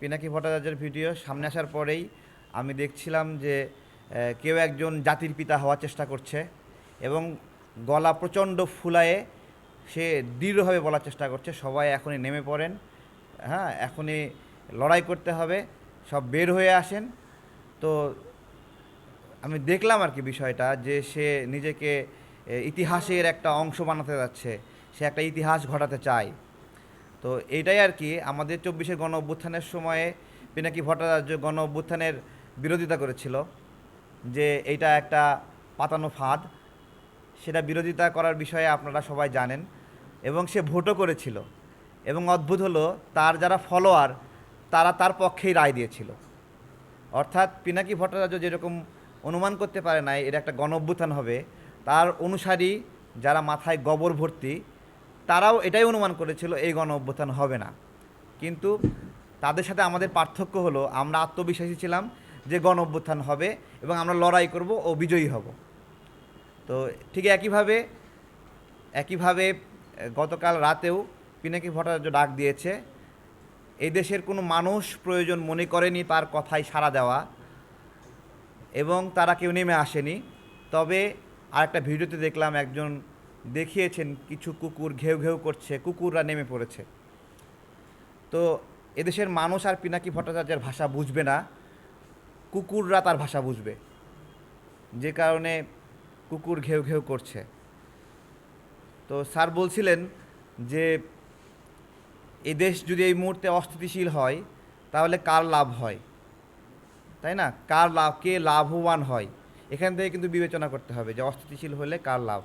পিনাকি ভট্টাচার্যের ভিডিও সামনে আসার পরেই আমি দেখছিলাম যে কেউ একজন জাতির পিতা হওয়ার চেষ্টা করছে এবং গলা প্রচণ্ড ফুলায়ে সে দৃঢ়ভাবে বলার চেষ্টা করছে, সবাই এখনই নেমে পড়েন হ্যাঁ এখনই লড়াই করতে হবে, সব বের হয়ে আসেন। তো আমি দেখলাম আর কি বিষয়টা যে, সে নিজেকে ইতিহাসের একটা অংশ বানাতে যাচ্ছে, সে একটা ইতিহাস ঘটাতে চায়। তো এইটাই আর কি, আমাদের চব্বিশের গণ অভ্যুত্থানের সময়ে পিনাকি ভট্টাচার্য গণ অভ্যুত্থানের বিরোধিতা করেছিল, যে এটা একটা পাতানো ফাঁদ। সেটা বিরোধিতা করার বিষয়ে আপনারা সবাই জানেন এবং সে ভোটও করেছিল এবং অদ্ভুত হলো তার যারা ফলোয়ার, তারা তার পক্ষেই রায় দিয়েছিল। অর্থাৎ পিনাকি ভট্টাচার্য যেরকম অনুমান করতে পারে নাই, এটা একটা গণ অভ্যুত্থান হবে, তার অনুসারী যারা মাথায় গবর ভর্তি তারাও এটাই অনুমান করেছিল, এই গণ অভ্যুত্থান হবে না। কিন্তু তাদের সাথে আমাদের পার্থক্য হলো, আমরা আত্মবিশ্বাসী ছিলাম যে গণ অভ্যুত্থান হবে এবং আমরা লড়াই করব ও বিজয়ী হব। তো ঠিক একইভাবে একইভাবে গতকাল রাতেও পিনাকি ভট্টাচার্য ডাক দিয়েছে, এই দেশের কোনো মানুষ প্রয়োজন মনে করেনি তার কথায় সাড়া দেওয়া এবং তারা কেউ নেমে আসেনি। তবে আরেকটা ভিডিওতে দেখলাম একজন দেখিয়েছেন কিছু কুকুর ঘেউ ঘেউ করছে, কুকুররা নেমে পড়েছে। তো এদেশের মানুষ আর পিনাকি ভট্টাচার্যের ভাষা বুঝবে না, কুকুররা তার ভাষা বুঝবে। যে কারণে কুকুর ঘেউ ঘেউ করছে। তো স্যার বলছিলেন যে এই দেশ যদি এই মুহূর্তে অস্থিতিশীল হয়, তাহলে কার লাভ হয়? তাই না? কার লাভ, কে লাভবান হয়? এখান থেকে কিন্তু বিবেচনা করতে হবে যে অস্থিতিশীল হলে কার লাভ।